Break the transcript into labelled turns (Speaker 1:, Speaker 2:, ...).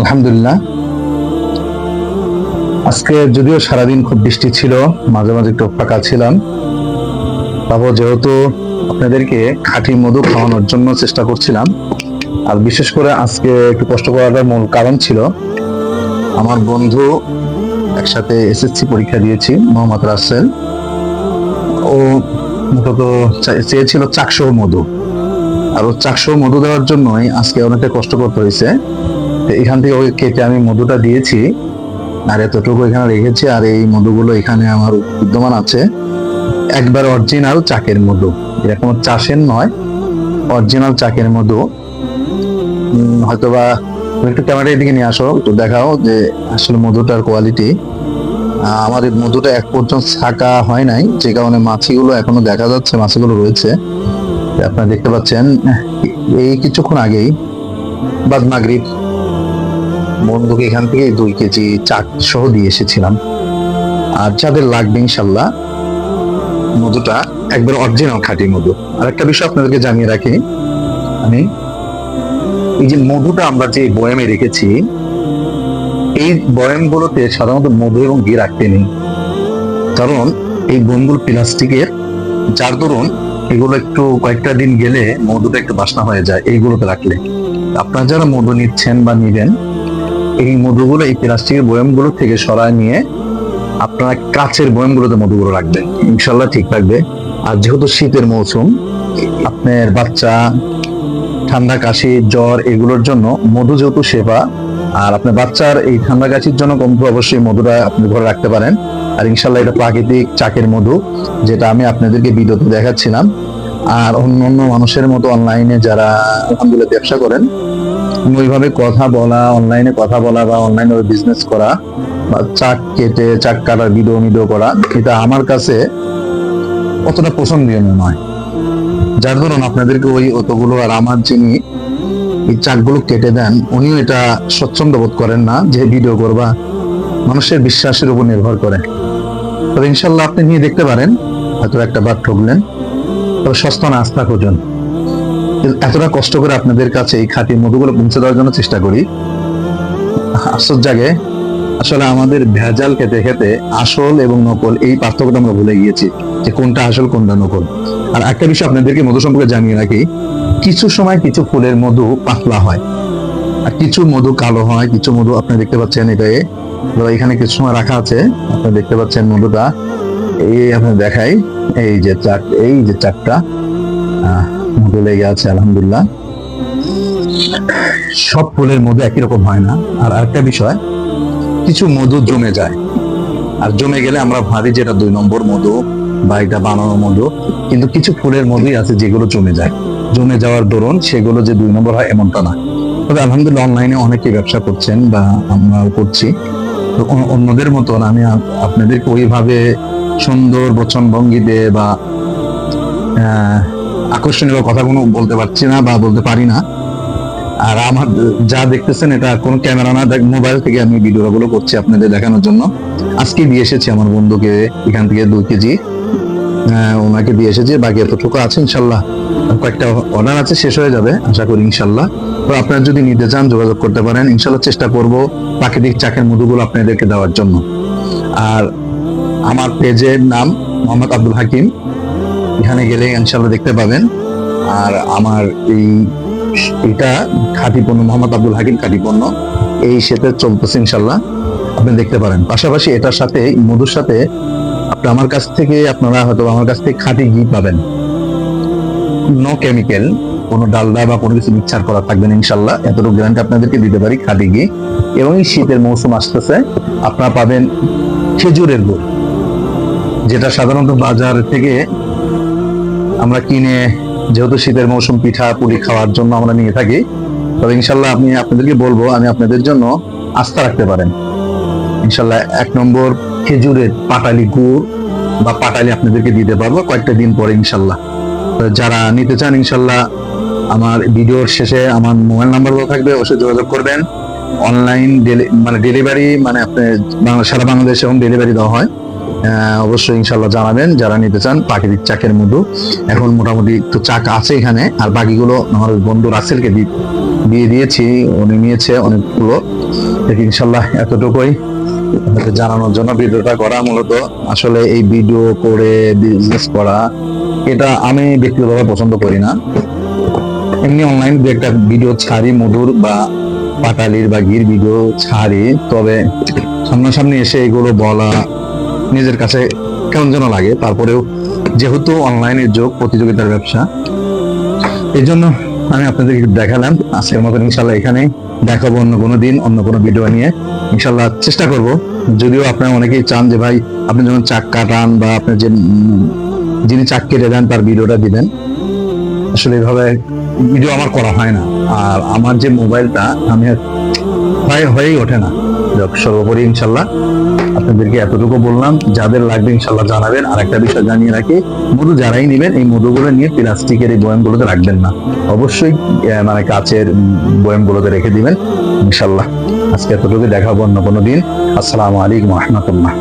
Speaker 1: আলহামদুলিল্লাহ। আজকে যদিও সারাদিন খুব বৃষ্টি ছিল, মাঝে মাঝে একটু ফাঁকা ছিলাম। তারপর যেহেতু আপনাদেরকে খাঁটি মধু খাওয়ানোর জন্য চেষ্টা করছিলাম, আর বিশেষ করে আজকে একটু কষ্ট করাটার মূল কারণ ছিল, আমার বন্ধু একসাথে এসএসসি পরীক্ষা দিয়েছি, মোহাম্মদ রাসেল। ও মূলত চেয়েছিল চাকসহ মধু। আর ও চাকসহ মধু দেওয়ার জন্যই আজকে অনেকটা কষ্ট করতে হয়েছে। এখান থেকে ওই কেটে আমি মধুটা দিয়েছি। আর এতটুকু এখানে রেখেছি, আর এই মধুগুলো এখানে আমার বিদ্যমান আছে। একবার অরিজিনাল চাকের মধু এটা কোনো চাষের নয় অরিজিনাল চাকের মধু। হয়তোবা একটু ক্যামেরা এদিকে নিয়ে আসো, একটু দেখাও যে আসলে মধুটার কোয়ালিটি আমার মধুটা এক পর্যন্ত ছাকা হয় নাই, যে কারণে মাছিগুলো এখনও দেখা যাচ্ছে, মাছিগুলো রয়েছে। আপনারা দেখতে পাচ্ছেন, এই কিছুক্ষণ আগেই বাদ মাগরিব বন্ধুকে এখান থেকে দুই কেজি চাক সহ দিয়ে এসেছিলাম। আর যাদের লাগবে ইনশাল্লাহ, মধুটা একবার অরিজিনাল খাঁটি মধু। আর একটা বিষয় আপনাদেরকে জানিয়ে রাখি, আমি এই যে মধুটা আমরা যে বয়ামে রেখেছি, এই বয়ামগুলোতে সাধারণত মধু এবং ঘি রাখতে নেই। কারণ এই বনগুলো প্লাস্টিকের, যার দরুন এগুলো একটু কয়েকটা দিন গেলে মধুটা একটু বাসনা হয়ে যায় এইগুলোতে রাখলে। আপনারা যারা মধু নিচ্ছেন বা নিবেন, এই মধুগুলো এই প্লাস্টিকের বয়ামগুলো থেকে সরায় নিয়ে আপনারা কাচের বয়ামগুলোতে মধুগুলো রাখবেন। ইনশাল্লাহ ঠিক থাকবে। আর যেহেতু শীতের মৌসুম, আপনার বাচ্চা, ঠান্ডা কাশি, জ্বর, এগুলোর জন্য মধু যেহেতু সেবা আর আপনার বাচ্চার এই ঠান্ডা কাশির জন্য কমপক্ষে অবশ্যই মধুটা আপনি ঘরে রাখতে পারেন। আর ইনশাল্লাহ এটা প্রাকৃতিক চাকের মধু, যেটা আমি আপনাদেরকে ভিডিওতে দেখাচ্ছিলাম। আর অন্য অন্য মানুষের মতো অনলাইনে যারা আলহামদুলিল্লাহ ব্যবসা করেন ওইভাবে কথা বলা অনলাইনে কথা বলা বা অনলাইনে বিজনেস করা বা চাক কেটে, চাক কাটার ভিডিও ভিডিও করা, এটা আমার কাছে অতটা পছন্দনীয় নয়। যার ধরুন আপনাদেরকে ওই অতগুলো আর আমার যিনি এই চাকগুলো কেটে দেন, উনিও এটা স্বচ্ছন্দ বোধ করেন না যে ভিডিও করবা। মানুষের বিশ্বাসের উপর নির্ভর করে। তবে ইনশাল্লাহ আপনি নিয়ে দেখতে পারেন, হয়তো একটা বার ঠকলেন। তবে সস্তা না, আস্থা খুঁজুন। এতটা কষ্ট করে আপনাদের কাছে এই খাঁটি মধুগুলো পৌঁছে দেওয়ার জন্য চেষ্টা করি। আশ্চর্য জাগে, আসলে আমাদের ভেজাল খেতে খেতে আসল এবং নকল এই পার্থক্যটা আমরা ভুলে গিয়েছি যে কোনটা আসল, কোনটা নকল। আর একটা বিষয় আপনাদেরকে মধু সম্পর্কে জানিয়ে রাখি কিছু সময় কিছু ফুলের মধু পাতলা হয়। আর কিছু মধু কালো হয়, কিছু মধু আপনি দেখতে পাচ্ছেন এটাই এখানে কিছু সময় রাখা আছে, আপনি দেখতে পাচ্ছেন মধুটা। এই আপনি দেখাই, এই যে চাক, এই যে চাকটা মধু লেগে আছে, আলহামদুলিল্লাহ। সব ফুলের মধু একই রকম হয় না। আর আরেকটা বিষয়, কিছু মধু জমে যায়। আর জমে গেলে আমরা ভাবি যেটা দুই নম্বর মধু বা এটা বানানো মধু। কিন্তু কিছু ফুলের মধুই আছে যেগুলো জমে যায়। জমে যাওয়ার দরুন সেগুলো যে দুই নম্বর হয় এমনটা না। তবে আলহামদুলিল্লাহ অনলাইনে অনেকে ব্যবসা করছেন বা আমরাও করছি। অন্যদের মতন আমি আপনাদেরকে ওইভাবে সুন্দর বচন ভঙ্গিতে বা আকর্ষণীয় কথা কোনো বলতে পারছি না বা বলতে পারি না। আর আমার যা দেখতেছেন এটা কোন ক্যামেরা না মোবাইল থেকে আমি ভিডিওগুলো করছি আপনাদের দেখানোর জন্য। আজকে দিয়ে এসেছি আমার বন্ধুকে এখান থেকে দুই কেজি। ওনাকে দিয়ে এসেছি, বাকি এতটুকু আছে ইনশাল্লাহ। কয়েকটা অর্ডার আছে, শেষ হয়ে যাবে, আশা করি ইনশাল্লাহ। তো আপনারা যদি নিতে চান, যোগাযোগ করতে পারেন। ইনশাল্লাহ চেষ্টা করব প্রাকৃতিক চাকের মধুগুলো আপনাদেরকে দেওয়ার জন্য। আর আমার পেজের নাম মোহাম্মদ আব্দুল হাকিম। এখানে গেলে ইনশাল্লাহ দেখতে পাবেন। আর আমার এই এটা খাঁটি পণ্য, মোহাম্মদ আব্দুল হাকিম খাঁটি পণ্য। এই সেতে চলতেছে ইনশাল্লাহ। আপনি দেখতে পারেন। পাশাপাশি এটার সাথে, মধুর সাথে আপনি আমার কাছ থেকে আপনারা হয়তো আমার কাছ থেকে খাঁটি ঘি পাবেন। নো কেমিক্যাল কোনো ডালডা বা কোনো কিছু মিক্সার করা থাকবে না, ইনশাল্লাহ। এতটুকু গ্যারান্টি আপনাদেরকে দিতে পারি খাঁটি ঘি। এবং এই শীতের মৌসুম আসতেছে, আপনারা পাবেন খেজুরের গুড়, যেটা সাধারণত বাজার থেকে আমরা কিনে, যেহেতু শীতের মৌসুম পিঠা, পুলি খাওয়ার জন্য আমরা নিয়ে থাকি, তবে ইনশাল্লাহ আমি আপনাদেরকে বলব, আমি আপনাদের জন্য আস্থা রাখতে পারেন। ইনশাল্লাহ এক নম্বর খেজুরের পাটালি গুড় বা পাটালি আপনাদেরকে দিতে পারব কয়েকটা দিন পরে ইনশাল্লাহ। যারা নিতে চান ইনশাল্লাহ আমার ভিডিওর শেষে আমার মোবাইল নাম্বার থাকবে, অবশ্যই যোগাযোগ করবেন। অনলাইন মানে ডেলিভারি মানে আপনি সারা বাংলাদেশে হোম ডেলিভারি দেওয়া হয়। অবশ্যই ইনশাল্লাহ জানাবেন, যারা নিতে চান প্রাকৃতিক চাকের মধু। এখন মোটামুটি একটু চাক আছে এখানে, আর বাকিগুলো আমার বন্ধু রাসেলকে দিয়ে দিয়েছি, উনি নিয়েছে অনেকগুলো। ইনশাল্লাহ এতটুকুই। জানানোর জন্য ভিডিওটা করা মূলত আসলে এই ভিডিও করে বিজনেস করা। এটা আমি ব্যক্তিগতভাবে পছন্দ করি না। এমনি অনলাইন দু একটা ভিডিও ছাড়ি, মধুর বা পাটালির বা গির ভিডিও ছাড়ি, তবে সামনাসামনি এসে এগুলো বলা নিজের কাছে কেমন যেন লাগে। তারপরেও যেহেতু অনলাইনের যোগ, প্রতিযোগিতার ব্যবসা এই জন্য আমি আপনাদেরকে দেখালাম। আজকের মতন ইনশাল্লাহ এখানে দেখাবো অন্য কোনো দিন, অন্য কোনো ভিডিও নিয়ে। ইনশাল্লাহ চেষ্টা করব। যদিও আপনারা অনেকেই চান যে ভাই, আপনি যখন চাক কাটান বা আপনি যে যিনি চাক কেটে দেন তার ভিডিওটা দিবেন, আসলে এভাবে ভিডিও আমার করা হয় না। আর আমার যে মোবাইলটা, আমি হয় হয়েই ওঠে না। সর্বোপরি ইনশাল্লাহ আপনাদেরকে এতটুকু বললাম। যাদের লাগবে ইনশাল্লাহ জানাবেন। আর একটা বিষয় জানিয়ে রাখি, মধু যারাই নেবেন, এই মধুগুলো নিয়ে প্লাস্টিকের এই বয়ামগুলোতে রাখবেন না। অবশ্যই মানে কাচের বয়ামগুলোতে রেখে দিবেন, ইনশাল্লাহ। আজকে এতটুকু দেখাবো অন্য কোনো দিন। আসসালামু আলাইকুম রহমতুল্লাহ।